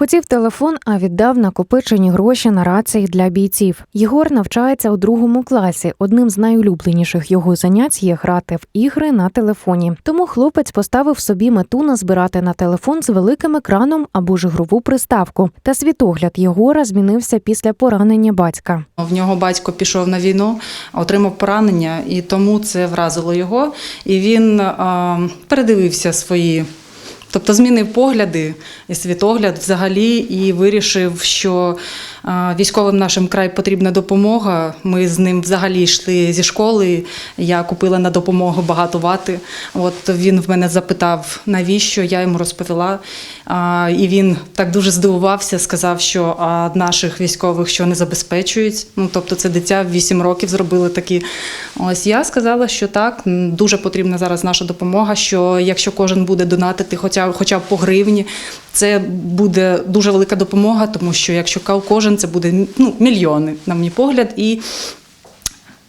Хотів телефон, а віддав накопичені гроші на рації для бійців. Єгор навчається у другому класі. Одним з найулюбленіших його занять є грати в ігри на телефоні. Тому хлопець поставив собі мету назбирати на телефон з великим екраном або ж ігрову приставку. Та світогляд Єгора змінився після поранення батька. В нього батько пішов на війну, отримав поранення, і тому це вразило його. І він е, передивився свої, тобто змінив погляди і світогляд взагалі, і вирішив, що військовим нашим край потрібна допомога. Ми з ним взагалі йшли зі школи. Я купила на допомогу багато вати. От він в мене запитав, навіщо я йому розповіла. І він так дуже здивувався, сказав, що наших військових що не забезпечують. Ну тобто, це дитя в 8 років зробили такі. Ось я сказала, що так, дуже потрібна зараз наша допомога. Що якщо кожен буде донатити, хоча, хоча б по гривні, це буде дуже велика допомога, тому що якщо кожен, це буде ну, мільйони, на мій погляд. І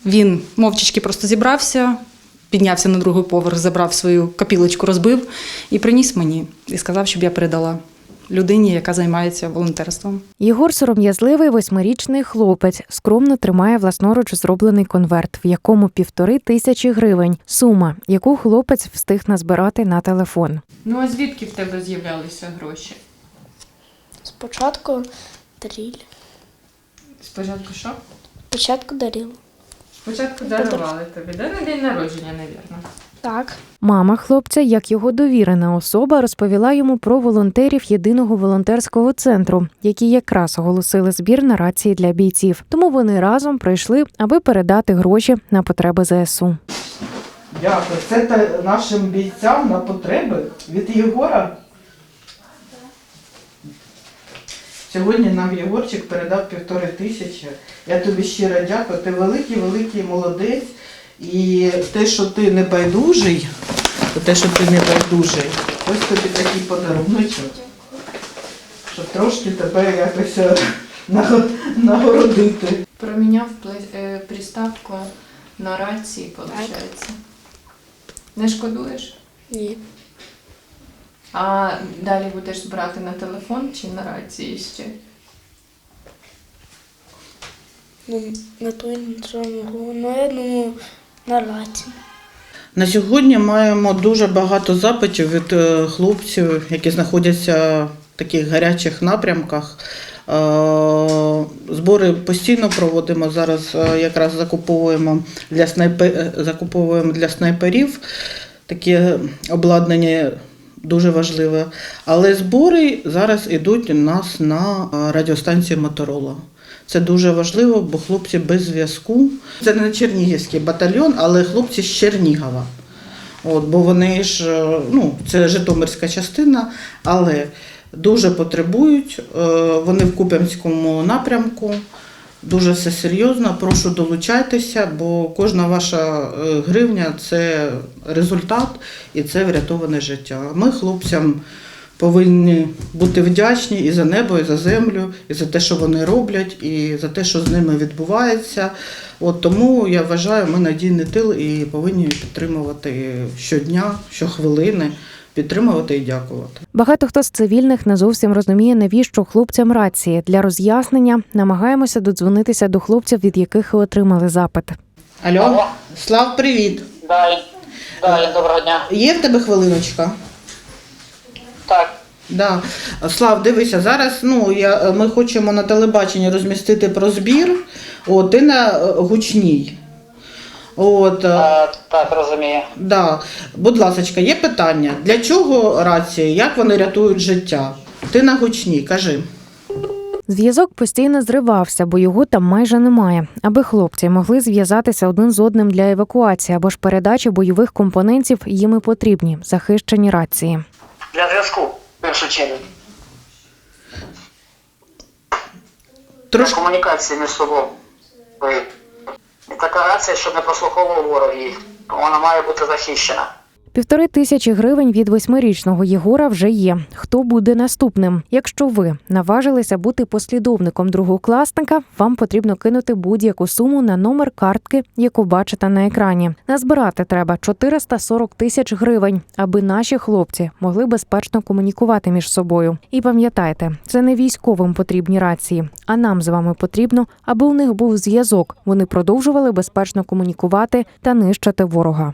він мовчечки просто зібрався, піднявся на другий поверх, забрав свою капілочку, розбив і приніс мені. І сказав, щоб я передала людині, яка займається волонтерством. Єгор сором'язливий восьмирічний хлопець скромно тримає власноруч зроблений конверт, в якому півтори тисячі гривень. Сума, яку хлопець встиг назбирати на телефон. Ну а звідки в тебе з'являлися гроші? Спочатку дарили. Спочатку що? Спочатку дарили. Спочатку дарували тобі, да? На день народження, навірно. Так. Мама хлопця, як його довірена особа, розповіла йому про волонтерів єдиного волонтерського центру, які якраз оголосили збір на рації для бійців. Тому вони разом прийшли, аби передати гроші на потреби ЗСУ. Дякую. Це та нашим бійцям на потреби від Єгора. Сьогодні нам Єгорчик передав півтори тисячі. Я тобі щиро дякую. Ти великий, великий молодець. І те, що ти не байдужий, то те, що ти не байдужий, ось тобі такий подаруночок. Щоб трошки тебе якось е, нагородити. Проміняв е, приставку на рації, виходить. Не шкодуєш? Ні. А далі будеш збирати на телефон чи на рації ще? Ну, на той не було. Ну, я думаю, на раці. На сьогодні маємо дуже багато запитів від е, хлопців, які знаходяться в таких гарячих напрямках. Е, Збори постійно проводимо. Зараз е, якраз закуповуємо для снайпе... е, закуповуємо для снайперів таке обладнання дуже важливе. Але збори зараз йдуть у нас на радіостанції Моторола. Це дуже важливо, бо хлопці без зв'язку. Це не Чернігівський батальйон, але хлопці з Чернігова. От, бо вони ж, е, ну, це Житомирська частина, але дуже потребують. Е, Вони в Куп'янському напрямку. Дуже все серйозно. Прошу долучайтеся, бо кожна ваша е, гривня це результат і це врятоване життя. Ми хлопцям повинні бути вдячні і за небо, і за землю, і за те, що вони роблять, і за те, що з ними відбувається. От тому я вважаю, ми надійний тил і повинні підтримувати щодня, щохвилини, підтримувати і дякувати. Багато хто з цивільних не зовсім розуміє, навіщо хлопцям рації. Для роз'яснення намагаємося додзвонитися до хлопців, від яких отримали запит. Алло, Алло. Слав, привіт! Да, да, доброго дня. Є в тебе хвилиночка? Так, Да. Слав, дивися, зараз ну, я, ми хочемо на телебаченні розмістити про збір. От, ти на е, гучній. От, е, е, так, розумію. да. Будь ласка, є питання. Для чого рації? Як вони рятують життя? Ти на гучній, кажи. Зв'язок постійно зривався, бо його там майже немає. Аби хлопці могли зв'язатися один з одним для евакуації або ж передачі бойових компонентів, їм і потрібні захищені рації. Зв'язку, в першу чергу. Трошки комунікації між собою. І така рація, щоб не прослуховував ворог їх. Вона має бути захищена. Півтори тисячі гривень від восьмирічного Єгора вже є. Хто буде наступним? Якщо ви наважилися бути послідовником другокласника, вам потрібно кинути будь-яку суму на номер картки, яку бачите на екрані. Назбирати треба 440 тисяч гривень, аби наші хлопці могли безпечно комунікувати між собою. І пам'ятайте, це не військовим потрібні рації, а нам з вами потрібно, аби у них був зв'язок. Вони продовжували безпечно комунікувати та нищити ворога.